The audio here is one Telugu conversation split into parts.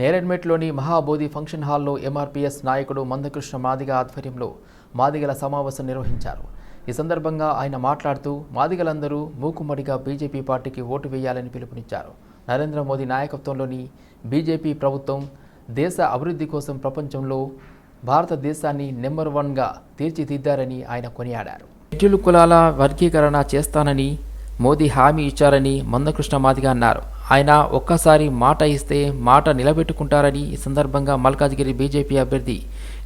నేరెడ్మెట్లోని మహాబోధి ఫంక్షన్ హాల్లో ఎంఆర్పీఎస్ నాయకుడు మందకృష్ణ మాదిగ ఆధ్వర్యంలో మాదిగల సమావేశం నిర్వహించారు. ఈ సందర్భంగా ఆయన మాట్లాడుతూ మాదిగలందరూ మూకుమ్మడిగా బీజేపీ పార్టీకి ఓటు వేయాలని పిలుపునిచ్చారు. నరేంద్ర మోదీ నాయకత్వంలోని బీజేపీ ప్రభుత్వం దేశ అభివృద్ధి కోసం ప్రపంచంలో భారతదేశాన్ని నెంబర్ వన్గా తీర్చిదిద్దారని ఆయన కొనియాడారు. షెడ్యూల్ కులాల వర్గీకరణ చేస్తానని మోదీ హామీ ఇచ్చారని మందకృష్ణ మాదిగ అన్నారు. ఆయన ఒక్కసారి మాట ఇస్తే మాట నిలబెట్టుకుంటారని ఈ సందర్భంగా మల్కాజ్గిరి బీజేపీ అభ్యర్థి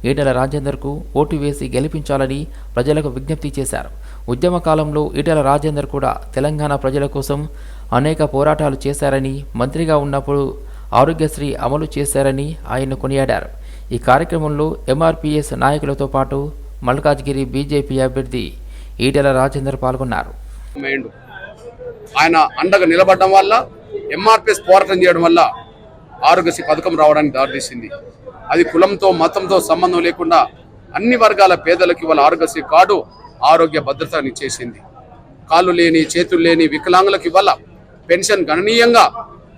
ఈటెల రాజేందర్కు ఓటు వేసి గెలిపించాలని ప్రజలకు విజ్ఞప్తి చేశారు. ఉద్యమ కాలంలో ఈటెల రాజేందర్ కూడా తెలంగాణ ప్రజల కోసం అనేక పోరాటాలు చేశారని మంత్రిగా ఉన్నప్పుడు ఆరోగ్యశ్రీ అమలు చేశారని ఆయన కొనియాడారు. ఈ కార్యక్రమంలో ఎంఆర్పిఎస్ నాయకులతో పాటు మల్కాజ్గిరి బీజేపీ అభ్యర్థి ఈటెల రాజేందర్ పాల్గొన్నారు. ఆయన అండగా నిలబడడం వల్ల ఎంఆర్పిఎస్ పోరాటం చేయడం వల్ల ఆరోగ్యశ్రీ పథకం రావడానికి దారితీసింది. అది కులంతో మతంతో సంబంధం లేకుండా అన్ని వర్గాల పేదలకు ఇవాళ ఆరోగ్యశ్రీ కార్డు ఆరోగ్య భద్రతని చేసింది కాళ్ళు లేని చేతులు లేని వికలాంగులకు ఇవాళ పెన్షన్ గణనీయంగా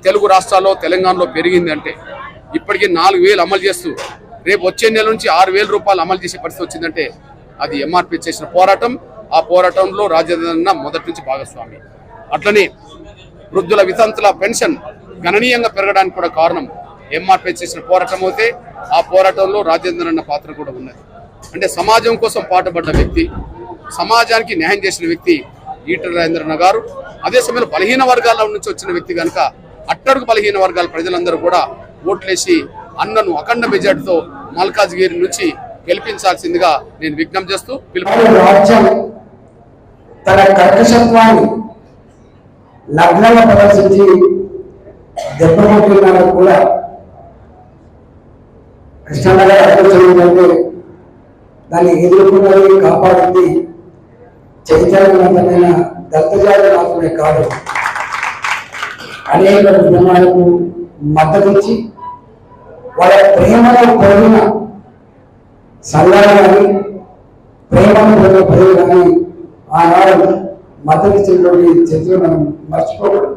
తెలుగు రాష్ట్రాల్లో తెలంగాణలో పెరిగింది అంటే ఇప్పటికీ నాలుగు వేలు అమలు చేస్తూ రేపు వచ్చే నెల నుంచి ఆరు వేల రూపాయలు అమలు చేసే పరిస్థితి వచ్చిందంటే అది ఎంఆర్పీ చేసిన పోరాటం. ఆ పోరాటంలో రాజధాని మొదటి నుంచి భాగస్వామి. అట్లనే వృద్ధుల వితంతుల పెన్షన్ గణనీయంగా పెరగడానికి కూడా కారణం ఎంఆర్పీ చేసిన పోరాటం అయితే ఆ పోరాటంలో రాజేంద్ర అన్న పాత్ర కూడా ఉన్నది. అంటే సమాజం కోసం పాటుపడ్డ వ్యక్తి సమాజానికి న్యాయం చేసిన వ్యక్తి ఈటల రాజేంద్రన్న గారు అదే సమయంలో బలహీన వర్గాల నుంచి వచ్చిన వ్యక్తి కనుక అట్టడుగు బలహీన వర్గాల ప్రజలందరూ కూడా ఓట్లేసి అన్నను అఖండ మెజార్టీతో మల్కాజ్గిరి నుంచి గెలిపించాల్సిందిగా నేను విజ్ఞప్తి చేస్తూ పిలుపు తన కర్కశత్వాన్ని లగ్నంగా ప్రదర్శించి దెబ్బకొట్టిన కూడా కృష్ణనగర్ అడ్డొచ్చిందంటే దాన్ని ఎదుర్కొన్నది కాపాడింది చైతన్యవంతమైన దత్తజాతి మాత్రమే కాదు. అనేక ఉద్యమాలకు మద్దతిచ్చి వాళ్ళ ప్రేమలో పొందిన సంఘాలు కానీ ప్రేమను పొందిన ప్రజలు కానీ మద్దతు ఇచ్చినటువంటి చర్చలు మనం మర్చిపోకూడదు.